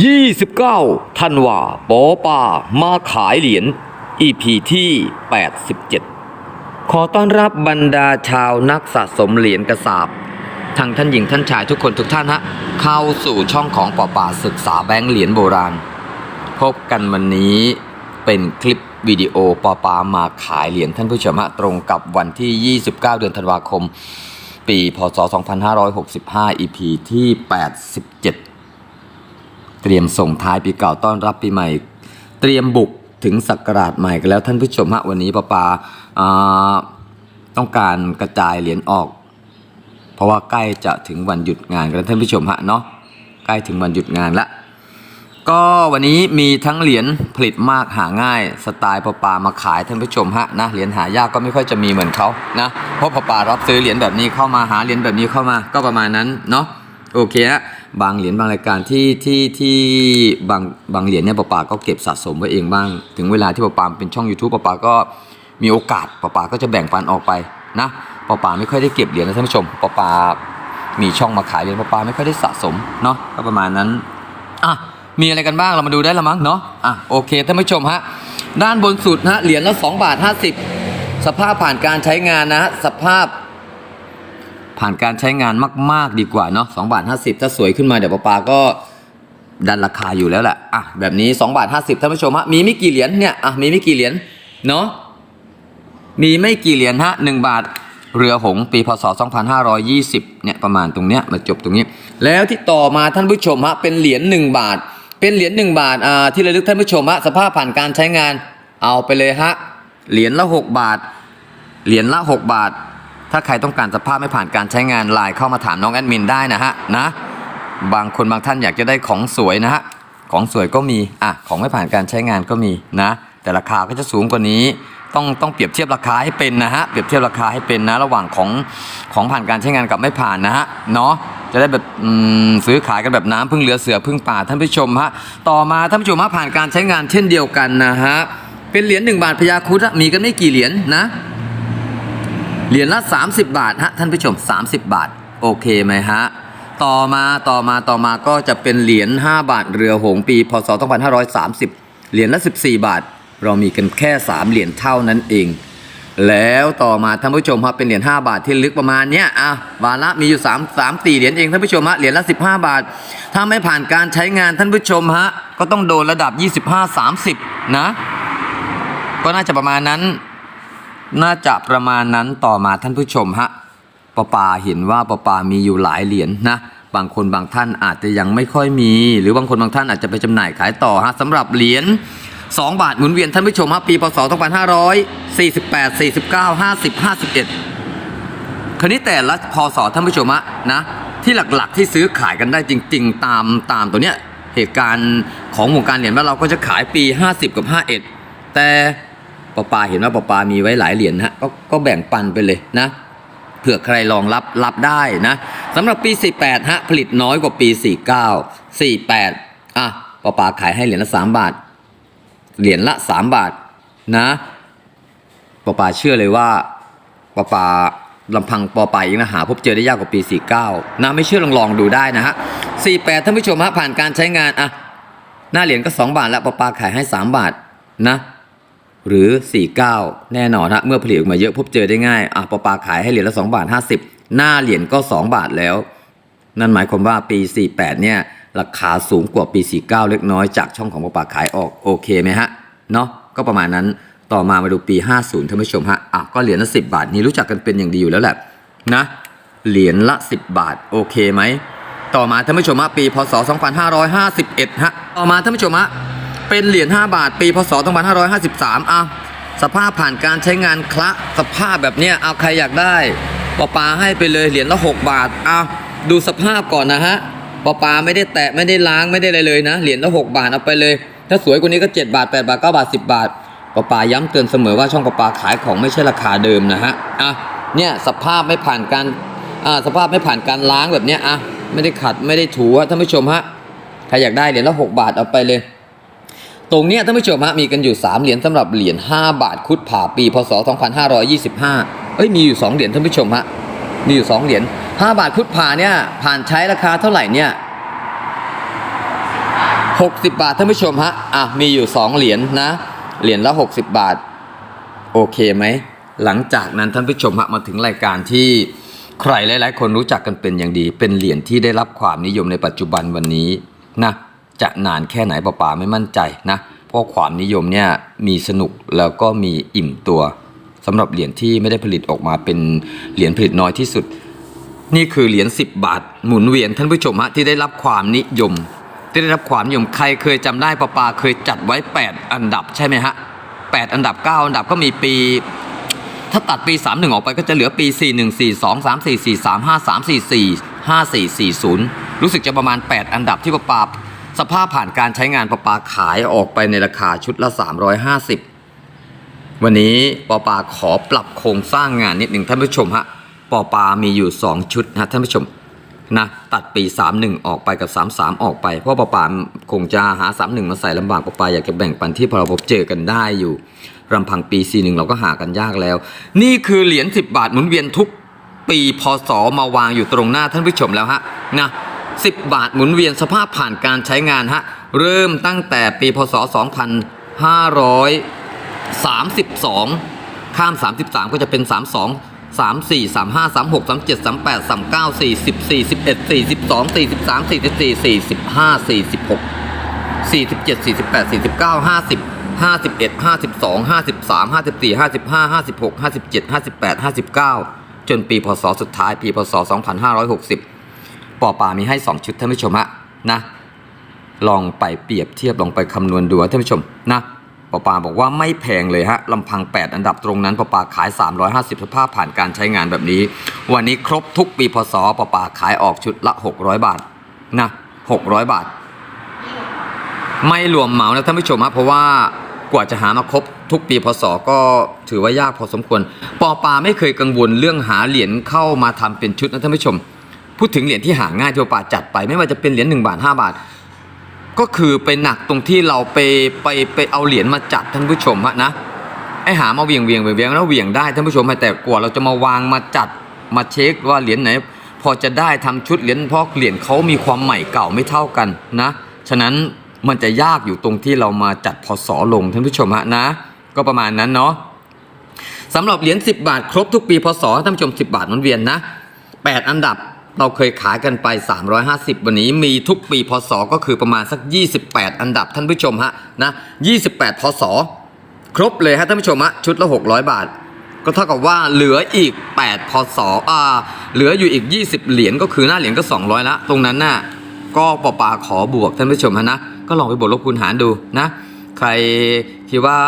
29ธันวาปอปามาขายเหรียญ EP ที่ 87 ขอต้อนรับบรรดาชาวนักสะสมเหรียญกระสาบทั้งท่านหญิงท่านชายทุกคนทุกท่านฮะ เข้าสู่ช่องของปอปาศึกษาแบงค์เหรียญโบราณ พบกันวันนี้เป็นคลิปวิดีโอปอปามาขายเหรียญท่านผู้ชมฮะ ตรงกับวันที่ 29 เดือนธันวาคม ปีพศ 2565 EP ที่ 87 เตรียมส่งท้ายปีเก่าต้อนรับปีใหม่ เตรียมบุกถึงศักราชใหม่กันแล้วท่านผู้ชมฮะวันนี้ปาปาาต้องการกระจายเหรียญออก เพราะว่าใกล้จะถึงวันหยุดงานกันแล้วท่านผู้ชมฮะเนาะใกล้ถึงวันหยุดงานละก็วันนี้มีทั้งเหรียญผลิตมากหาง่าย สไตล์ปปามาขายท่านผู้ชมฮะนะเหรียญหายากก็ไม่ค่อยจะมีเหมือนเขานะเพราะปปารับซื้อเหรียญแบบนี้เข้ามาหาเหรียญแบบนี้เข้ามาก็ประมาณนั้นเนาะโอเคฮะ บางเหรียญบางรายการที่ที่ที่บางบางเหรียญเนี่ยปาปาก็เก็บสะสมไว้เองบ้าง ถึงเวลาที่ปาปาเป็นช่อง YouTube ปาปาก็มีโอกาสปาปาก็จะแบ่งปันออกไปนะปาปาไม่ค่อยได้เก็บเหรียญนะท่านผู้ชมปาปามีช่องมาขายเหรียญปาปาไม่ค่อยได้สะสมเนาะก็ประมาณนั้นอะมีอะไรกันบ้างเรามาดูได้ละมั้งเนาะอะโอเคท่านผู้ชมฮะด้านบนสุดฮะเหรียญละ2บาท50 สภาพผ่านการใช้งานนะฮะสภาพ ผ่านการใช้งานมาก ๆ ดีกว่าเนาะ2บาท50ถ้าสวยขึ้นมาเดี๋ยวปาปาก็ดันราคาอยู่แล้วแหละอะแบบนี้2บาท50ท่านผู้ชมฮะมีไม่กี่เหรียญเนี่ยอะมีไม่กี่เหรียญเนาะมีไม่กี่เหรียญฮะหนึ่งบาทเรือหงปีพศ 2520เนี่ยประมาณตรงเนี้ยมาจบตรงนี้ แล้วที่ต่อมาท่านผู้ชมฮะเป็นเหรียญ1บาท เป็นเหรียญ1บาทอ่าที่ระลึกท่านผู้ชมฮะสภาพผ่านการใช้งานเอาไปเลยฮะเหรียญละ 6 บาท เหรียญละ 6 บาท ถ้าใครต้องการสภาพไม่ผ่านการใช้งานไลน์เข้ามาถามน้องแอดมินได้นะฮะนะบางคนบางท่านอยากจะได้ของสวยนะฮะของสวยก็มีอะของไม่ผ่านการใช้งานก็มีนะ แต่ราคาก็จะสูงกว่านี้ต้องต้องเปรียบเทียบราคาให้เป็นนะฮะเปรียบเทียบราคาให้เป็นนะ ระหว่างของของผ่านการใช้งานกับไม่ผ่านนะฮะเนาะจะได้แบบซื้อขายกันแบบน้ำพึ่งเรือเสือพึ่งป่าท่านผู้ชมฮะต่อมาท่านผู้ชมฮะผ่านการใช้งานเช่นเดียวกันนะฮะเป็นเหรียญหนึ่งบาทพญาครุดมีกันไม่กี่เหรียญนะ เหรียญละ 30 บาทฮะท่านผู้ชม 30 บาท โอเคไหมฮะ ต่อมาต่อมาต่อมาก็จะเป็นเหรียญ5บาทเรือหงปีพศ2530 เหรียญละ 14 บาท เรามีกันแค่ 3 เหรียญเท่านั้นเอง แล้วต่อมาท่านผู้ชมครับเป็นเหรียญ5บาทที่ลึกประมาณเนี้ยอะวาระมีอยู่3 3ตีเหรียญเองท่านผู้ชมฮะเหรียญละ 15 บาท ถ้าไม่ผ่านการใช้งานท่านผู้ชมฮะก็ต้องโดนระดับ 25-30 นะ ก็น่าจะประมาณนั้น น่าจะประมาณนั้นต่อมาท่านผู้ชมฮะปอปาเห็นว่าปอปามีอยู่หลายเหรียญนะบางคนบางท่านอาจจะยังไม่ค่อยมี หรือบางคนบางท่านอาจจะไปจำหน่ายขายต่อฮะสำหรับเหรียญ2 บาทหมุนเวียนท่านผู้ชมฮะปีพศ2548 49 50 51 คราวนี้แต่ละพศท่านผู้ชมฮะนะที่หลักๆที่ซื้อขายกันได้จริง ๆ ตามตามตัวเนี้ยเหตุการณ์ของวงการเหรียญบ้านเราก็จะขายปี 50 กับ 51 แต่ ปอปาเห็นว่าปอปามีไว้หลายเหรียญฮะก็ก็แบ่งปันไปเลยนะเผื่อใครลองรับรับได้นะสำหรับปี 48ฮะผลิตน้อยกว่าปี 49 48อะปอปาขายให้เหรียญละ 3 บาท เหรียญละ 3 บาทนะปอปาเชื่อเลยว่าปอปาลำพังปอปาเองนะหาพบเจอได้ยากกว่าปี 49นะไม่เชื่อลองลองดูได้นะฮะ48ท่านผู้ชมฮะผ่านการใช้งานอะหน้าเหรียญก็ 2 บาทแล้วปอปาขายให้ 3 บาทนะ หรือ 49 แน่นอนฮะเมื่อผลิตออกมาเยอะพบเจอได้ง่ายอะปอปาขายให้เหรียญละ2บาท50 หน้าเหรียญก็ 2 บาทแล้ว นั่นหมายความว่าปี 48 เนี่ยราคาสูงกว่าปี 49 เล็กน้อยจากช่องของปอปาขายออกโอเคไหมฮะเนาะก็ประมาณนั้นต่อมามาดูปี 50ท่านผู้ชมฮะอะก็เหรียญละ 10 บาท นี่รู้จักกันเป็นอย่างดีอยู่แล้วแหละนะเหรียญละ 10 บาทโอเคไหมต่อมาท่านผู้ชมฮะปีพศ 2551ฮะต่อมาท่านผู้ชมฮะ เป็นเหรียญ5บาทปีพศ2553อะสภาพผ่านการใช้งานคละสภาพแบบเนี้ยเอาใครอยากได้ปอปาให้ไปเลยเหรียญละ 6 บาทเอาดูสภาพก่อนนะฮะปอปาไม่ได้แตะไม่ได้ล้างไม่ได้อะไรเลยนะเหรียญละ 6 บาทเอาไปเลย ถ้าสวยกว่านี้ก็ 7 บาท 8 บาท 9 บาท 10 บาทปอปาย้ำเตือนเสมอว่าช่องปอปาขายของไม่ใช่ราคาเดิมนะฮะอะเนี่ยสภาพไม่ผ่านการอ่าสภาพไม่ผ่านการล้างแบบเนี้ยอะไม่ได้ขัดไม่ได้ถูอะท่านผู้ชมฮะใครอยากได้เหรียญละ 6 บาทเอาไปเลย ตรงเนี้ยท่านผู้ชมฮะมีกันอยู่ 3 เหรียญสำหรับเหรียญ5บาทคุดผ่าปีพศ 2525 เอ้ยมีอยู่ 2 เหรียญท่านผู้ชมฮะมีอยู่ 2 เหรียญ5บาทคุดผ่าเนี่ยผ่านใช้ราคาเท่าไหร่เนี่ย60 บาทท่านผู้ชมฮะอะมีอยู่ 2 เหรียญนะ เหรียญละ 60 บาท โอเคไหม หลังจากนั้นท่านผู้ชมฮะมาถึงรายการที่ใครหลาย ๆ คนรู้จักกันเป็นอย่างดี เป็นเหรียญที่ได้รับความนิยมในปัจจุบันวันนี้นะ จะนานแค่ไหนป่าๆไม่มั่นใจนะ เพราะความนิยมเนี่ยมีสนุกแล้วก็มีอิ่มตัวสำหรับเหรียญที่ไม่ได้ผลิตออกมาเป็นเหรียญผลิตน้อยที่สุด นี่คือเหรียญ10 บาท หมุนเวียนท่านผู้ชมฮะที่ได้รับความนิยม ที่ได้รับความนิยมใครเคยจำได้ปะปาเคยจัดไว้ 8 อันดับใช่ไหมฮะ8อันดับ 9 อันดับก็มีปี ถ้าตัดปี 31 ออกไปก็จะเหลือปี 41 42 34 43 53 44 54 40 รู้สึกจะประมาณ 8 อันดับที่ปะปา สภาพผ่านการใช้งานปะปาขายออกไปในราคาชุดละ 350 วันนี้ปอปาขอปรับโครงสร้างงานนิดหนึ่งท่านผู้ชมฮะปอปามีอยู่ 2 ชุดนะท่านผู้ชมนะตัดปี 31 ออกไปกับ 33 ออกไป เพราะปอปาคงจะหา 31 มาใส่ลำบากปอปาอยากจะแบ่งปันที่พอเราพบเจอกันได้อยู่รำพังปี 41 เราก็หากันยากแล้ว นี่คือเหรียญ 10 บาทหมุนเวียนทุกปีพศมาวางอยู่ตรงหน้าท่านผู้ชมแล้วฮะนะ 10 บาทหมุนเวียนสภาพผ่านการใช้งานฮะเริ่มตั้งแต่ปีพศ 2532 ข้าม 33 ก็จะเป็น 32 34 35 36 37 38 39 40 41 42 43 44 45 46 47 48 49 50 51 52 53 54 55 56 57 58 59 จนปีพศสุดท้ายปีพศ 2560 ปอปามีให้ 2 ชุดท่านผู้ชมฮะนะ ลองไปเปรียบเทียบลองไปคำนวณดูท่านผู้ชมนะปอปาบอกว่าไม่แพงเลยฮะลำพัง 8 อันดับตรงนั้นปอปาขาย 350สภาพผ่านการใช้งานแบบนี้ วันนี้ครบทุกปีพศปอปาขายออกชุดละ 600 บาทนะ600 บาท ไม่รวมเหมานะท่านผู้ชมฮะเพราะว่ากว่าจะหามาครบทุกปีพศก็ถือว่ายากพอสมควร ปอปาไม่เคยกังวลเรื่องหาเหรียญเข้ามาทำเป็นชุดนะท่านผู้ชม พูดถึงเหรียญที่หาง่ายที่ปอปาจัดไป ไม่ว่าจะเป็นเหรียญ1บาท5บาท ก็คือไปหนักตรงที่เราไปไปไปเอาเหรียญมาจัดท่านผู้ชมฮะนะไอหามาเวียงเวียงเวียงเวียงแล้วเวียงได้ท่านผู้ชมแต่กว่าเราจะมาวางมาจัดมาเช็คว่าเหรียญไหน พอจะได้ทำชุดเหรียญเพราะเหรียญเขามีความใหม่เก่าไม่เท่ากันนะ ฉะนั้นมันจะยากอยู่ตรงที่เรามาจัดพศลงท่านผู้ชมฮะนะ ก็ประมาณนั้นเนาะสำหรับเหรียญ10 บาท ครบทุกปีพศท่านผู้ชม 10 บาทมันเวียนนะ8อันดับ เราเคยขายกันไป 350 วันนี้มีทุกปีพศก็คือประมาณสัก 28 อันดับท่านผู้ชมฮะนะ 28 พศ ครบเลยฮะท่านผู้ชมฮะชุดละ 600 บาท ก็เท่ากับว่าเหลืออีก 8 พศอ่าเหลืออยู่อีก 20 เหรียญก็คือหน้าเหรียญก็ 200 ละ ตรงนั้นน่ะก็ปอปาขอบวกท่านผู้ชมฮะนะ ก็ลองไปบวกลบคูณหารดูนะ ใคร คิดว่า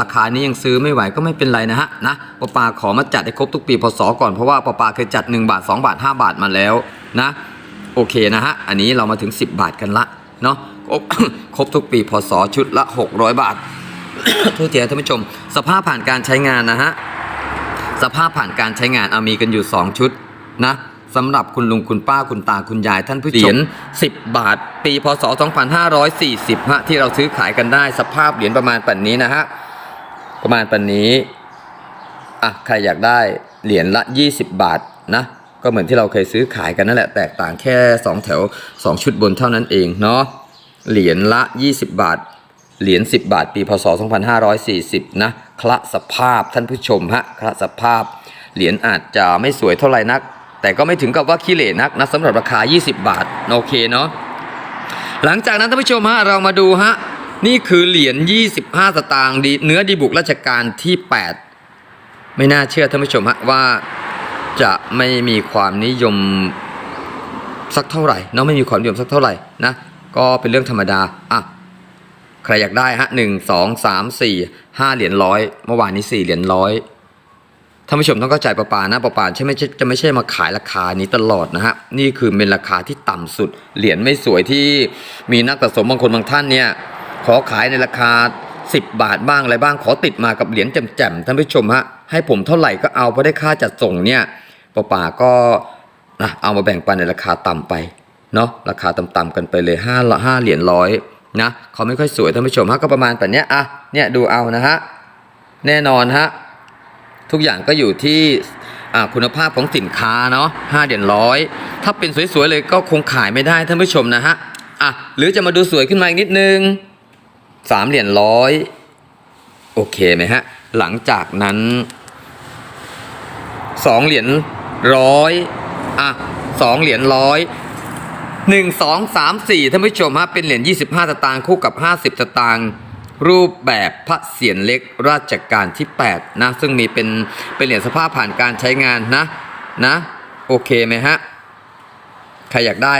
ราคานี้ยังซื้อไม่ไหวก็ไม่เป็นไรนะฮะนะปอปาขอมาจัดให้ครบทุกปีพศก่อนเพราะว่าปอปาเคยจัด 1 บาท 2 บาท 5 บาทมาแล้วนะโอเคนะฮะอันนี้เรามาถึง 10 บาทกันละเนาะครบทุกปีพศชุดละ 600 บาทโทษทีท่านผู้ชม สภาพผ่านการใช้งานนะฮะสภาพผ่านการใช้งานเอามีกันอยู่ 2 ชุดนะ สำหรับคุณลุงคุณป้าคุณตาคุณยายท่านผู้ชมเหรียญ10 บาท ปีพศ 2540ฮะที่เราซื้อขายกันได้สภาพเหรียญประมาณปันนี้นะฮะประมาณปันนี้อะใครอยากได้เหรียญละ 20 บาทนะก็เหมือนที่เราเคยซื้อขายกันนั่นแหละแตกต่างแค่ 2 แถว 2 ชุดบนเท่านั้นเองเนาะเหรียญละ 20 บาทเหรียญ10 บาท ปีพศ 2540 นะคละสภาพท่านผู้ชมฮะคละสภาพ เหรียญอาจจะไม่สวยเท่าไหร่นัก แต่ก็ไม่ถึงกับว่าขี้เหร่นักนะสำหรับราคา 20 บาท โอเคเนาะหลังจากนั้นท่านผู้ชมฮะเรามาดูฮะนี่คือเหรียญ 25 สตางค์ดีเนื้อดีบุกราชการที่ 8 ไม่น่าเชื่อท่านผู้ชมฮะว่าจะไม่มีความนิยมสักเท่าไหร่เนาะไม่มีความนิยมสักเท่าไหร่นะก็เป็นเรื่องธรรมดาอะใครอยากได้ฮะหนึ่งสองสามสี่ห้าเหรียญร้อยเมื่อวานนี้สี่เหรียญร้อย ท่านผู้ชมต้องเข้าใจประปานะประปาใช่ไหมจะไม่ใช่มาขายราคานี้ตลอดนะฮะนี่คือเป็นราคาที่ต่ำสุด เหรียญไม่สวยที่มีนักสะสมบางคนบางท่านเนี่ยขอขายในราคา 10 บาทบ้างอะไรบ้างขอติดมากับเหรียญแจ่มๆท่านผู้ชมฮะให้ผมเท่าไหร่ก็เอาเพราะได้ค่าจัดส่งเนี่ยประปาก็นะเอามาแบ่งปันในราคาต่ำไปเนาะราคาต่ำๆกันไปเลย5ละ5เหรียญร้อยนะเขาไม่ค่อยสวยท่านผู้ชมฮะก็ประมาณแบบเนี้ยอะเนี่ยดูเอานะฮะแน่นอนฮะ ทุกอย่างก็อยู่ที่คุณภาพของสินค้าเนาะ5เหรียญร้อยถ้าเป็นสวยๆเลยก็คงขายไม่ได้ท่านผู้ชมนะฮะอะหรือจะมาดูสวยขึ้นมาอีกนิดนึงสามเหรียญร้อยโอเคไหมฮะหลังจากนั้นสองเหรียญร้อยอะสองเหรียญร้อยหนึ่งสองสามสี่ท่านผู้ชมฮะเป็นเหรียญยี่สิบห้าสตางค์คู่กับห้าสิบสตางค์ รูปแบบพระเศียรเล็กราชการที่ 8 นะ ซึ่งมีเป็นเป็นเหรียญสภาพผ่านการใช้งานนะนะ โอเคไหมฮะ ใครอยากได้